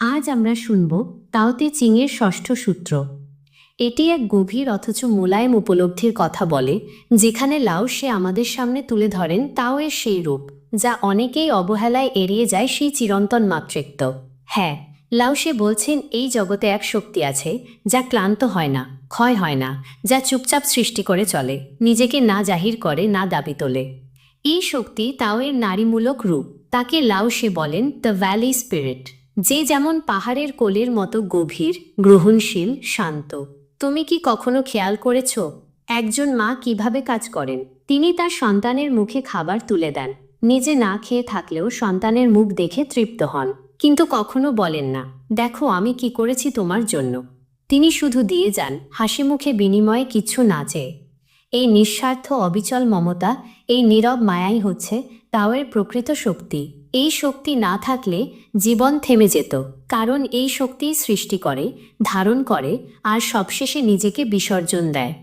আজ আমরা শুনব তাওতে চিংয়ের ষষ্ঠ সূত্র। এটি এক গভীর অথচ মোলায়েম উপলব্ধির কথা বলে, যেখানে লাউ সে আমাদের সামনে তুলে ধরেন তাও এর সেই রূপ, যা অনেকেই অবহেলায় এড়িয়ে যায় সেই চিরন্তন মাতৃত্ব। হ্যাঁ লাউ সে বলছেন এই জগতে এক শক্তি আছে, যা ক্লান্ত হয় না, ক্ষয় হয় না, যা চুপচাপ সৃষ্টি করে চলে, নিজেকে না জাহির করে, না দাবি তোলে। এই শক্তি তাও এর নারীমূলক রূপ, তাকে লাউ সে বলেন দ্য ভ্যালি স্পিরিট যে যেমন পাহাড়ের কোলের মতো গভীর, গ্রহণশীল, শান্ত। তুমি কি কখনো খেয়াল করেছ, একজন মা কীভাবে কাজ করেন? তিনি তার সন্তানের মুখে খাবার তুলে দেন। নিজে না খেয়ে থাকলেও সন্তানের মুখ দেখে তৃপ্ত হন। কিন্তু কখনো বলেন না, দেখো, আমি কি করেছি তোমার জন্য। তিনি শুধু দিয়ে যান, হাসি মুখে বিনিময়ে কিচ্ছু না চেয়ে। এই নিঃস্বার্থ অবিচল মমতা, এই নীরব মায়াই হচ্ছে তাওয়ের প্রকৃত শক্তি। এই শক্তি না থাকলে জীবন থেমে যেত। কারণ এই শক্তিই সৃষ্টি করে, ধারণ করে, আর সবশেষে নিজেকে বিসর্জন দেয়।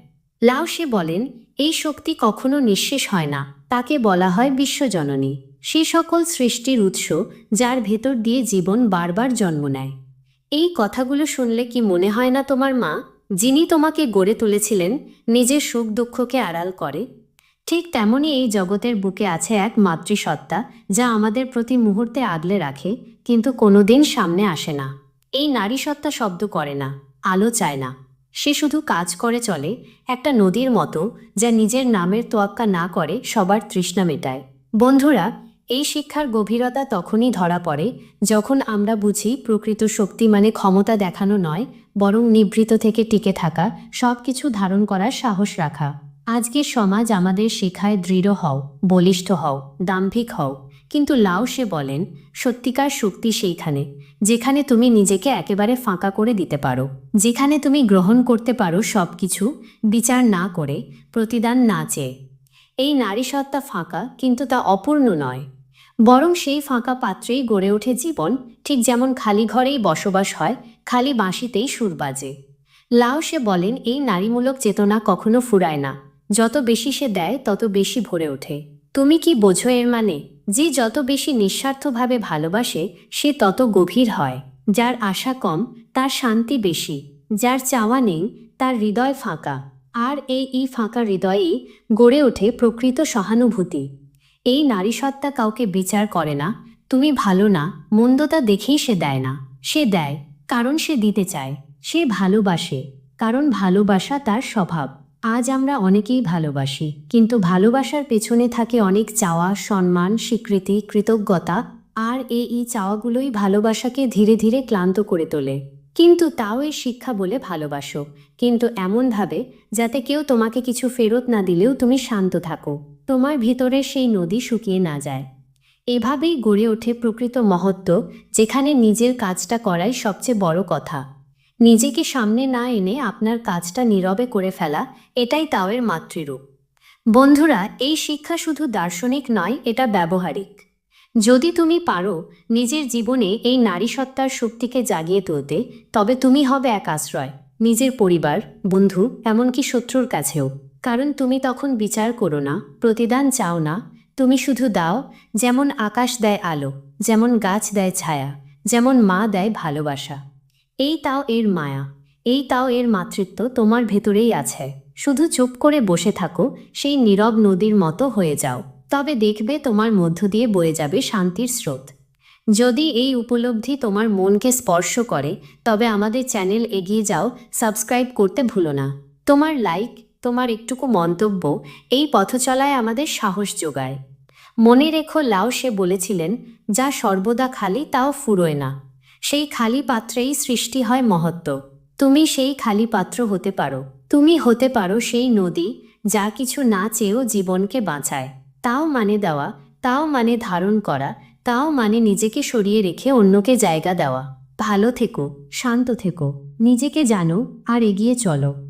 লাও সে বলেন, এই শক্তি কখনো নিঃশেষ হয় না। তাকে বলা হয় বিশ্বজননী। সে সকল সৃষ্টির উৎস, যার ভেতর দিয়ে জীবন বারবার জন্ম নেয়। এই কথাগুলো শুনলে কি মনে হয় না তোমার মা? যিনি তোমাকে গড়ে তুলেছিলেন, নিজের সুখ দুঃখকে আড়াল করে ঠিক তেমনই এই জগতের বুকে আছে এক মাতৃসত্তা যা আমাদের প্রতি মুহূর্তে আগলে রাখে, কিন্তু কোনোদিন সামনে আসে না। এই নারী সত্তা শব্দ করে না, আলো চায় না। সে শুধু কাজ করে চলে, একটা নদীর মতো, যা নিজের নামের তোয়াক্কা না করে সবার তৃষ্ণা মেটায়। বন্ধুরা, এই শিক্ষার গভীরতা তখনই ধরা পড়ে, যখন আমরা বুঝি প্রকৃত শক্তি মানে ক্ষমতা দেখানো নয়, বরং নিভৃত থেকে টিকে থাকা সব কিছু ধারণ করার সাহস রাখা। আজকের সমাজ আমাদের শেখায় দৃঢ় হও, বলিষ্ঠ হও, দাম্ভিক হও। কিন্তু লাও সে বলেন, সত্যিকার শক্তি সেইখানে, যেখানে তুমি নিজেকে একেবারে ফাঁকা করে দিতে পারো। যেখানে তুমি গ্রহণ করতে পারো সব কিছু বিচার না করে, প্রতিদান না চেয়ে। এই নারী সত্তা ফাঁকা, কিন্তু তা অপূর্ণ নয়। বরং সেই ফাঁকা পাত্রেই গড়ে ওঠে জীবন, ঠিক যেমন খালি ঘরেই বসবাস হয়, খালি বাঁশিতেই সুর বাজে। লাও সে বলেন, এই নারীমূলক চেতনা কখনো ফুরায় না। যত বেশি সে দেয়, তত বেশি ভরে ওঠে। তুমি কি বোঝো এর মানে? যে যত বেশি নিঃস্বার্থভাবে ভালোবাসে, সে তত গভীর হয়। যার আশা কম, তার শান্তি বেশি। যার চাওয়া নেই, তার হৃদয় ফাঁকা। আর এই ই ফাঁকা হৃদয়েই গড়ে ওঠে প্রকৃত সহানুভূতি। এই নারী সত্তা কাউকে বিচার করে না। তুমি ভালো না, মন্দতা দেখেই সে দেয় না। সে দেয় কারণ সে দিতে চায়। সে ভালোবাসে, কারণ ভালোবাসা তার স্বভাব। আজ আমরা অনেকেই ভালোবাসি, কিন্তু ভালোবাসার পেছনে থাকে অনেক চাওয়া, সম্মান, স্বীকৃতি, কৃতজ্ঞতা, আর এই চাওয়াগুলোই ভালোবাসাকে ধীরে ধীরে ক্লান্ত করে তোলে। কিন্তু তাও এই শিক্ষা বলে ভালোবাসো। কিন্তু এমনভাবে যাতে কেউ তোমাকে কিছু ফেরত না দিলেও তুমি শান্ত থাকো। তোমার ভিতরে সেই নদী শুকিয়ে না যায়। এভাবেই গড়ে ওঠে প্রকৃত মহত্ব, যেখানে নিজের কাজটা করাই সবচেয়ে বড় কথা। নিজেকে সামনে না এনে আপনার কাজটা নীরবে করে ফেলা, এটাই তাওয়ের মাতৃরূপ। বন্ধুরা, এই শিক্ষা শুধু দার্শনিক নয়, এটা ব্যবহারিক। যদি তুমি পারো নিজের জীবনে এই নারী সত্তার শক্তিকে জাগিয়ে তুলতে, তবে তুমি হবে এক আশ্রয়, নিজের পরিবার, বন্ধু, এমনকি শত্রুর কাছেও। কারণ তুমি তখন বিচার করো না, প্রতিদান চাও না, তুমি শুধু দাও, যেমন আকাশ দেয় আলো, যেমন গাছ দেয় ছায়া, যেমন মা দেয় ভালোবাসা। এই তাও এর মায়া, এই তাও এর মাতৃত্ব তোমার ভেতরেই আছে। শুধু চুপ করে বসে থাকো, সেই নীরব নদীর মতো হয়ে যাও। তবে দেখবে তোমার মধ্য দিয়ে বয়ে যাবে শান্তির স্রোত। যদি এই উপলব্ধি তোমার মনকে স্পর্শ করে, তবে আমাদের চ্যানেল এগিয়ে যাও, সাবস্ক্রাইব করতে ভুলো না। তোমার লাইক, তোমার একটুকু মন্তব্য, এই পথচলায় আমাদের সাহস যোগায়। মনে রেখো লাও সে বলেছিলেন, যা সর্বদা খালি তাও ফুরোয় না। সেই খালি পাত্রেই সৃষ্টি হয় মহত্ব। তুমি সেই খালি পাত্র হতে পারো। তুমি হতে পারো সেই নদী, যা কিছু না চেয়েও জীবনকে বাঁচায়। তাও মানে দেওয়া, তাও মানে ধারণ করা, তাও মানে নিজেকে সরিয়ে রেখে অন্যকে জায়গা দেওয়া। ভালো থেকো, শান্ত থেকো। নিজেকে জানো আর এগিয়ে চলো।